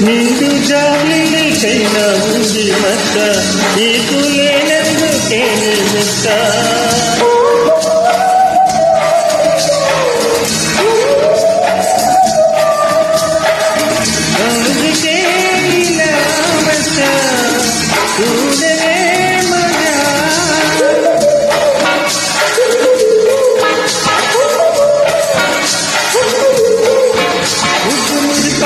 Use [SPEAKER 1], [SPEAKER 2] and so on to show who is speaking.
[SPEAKER 1] నిండు జాలికైనా ఉంది మక్క నీకు లేనందుకే నిమిత్తా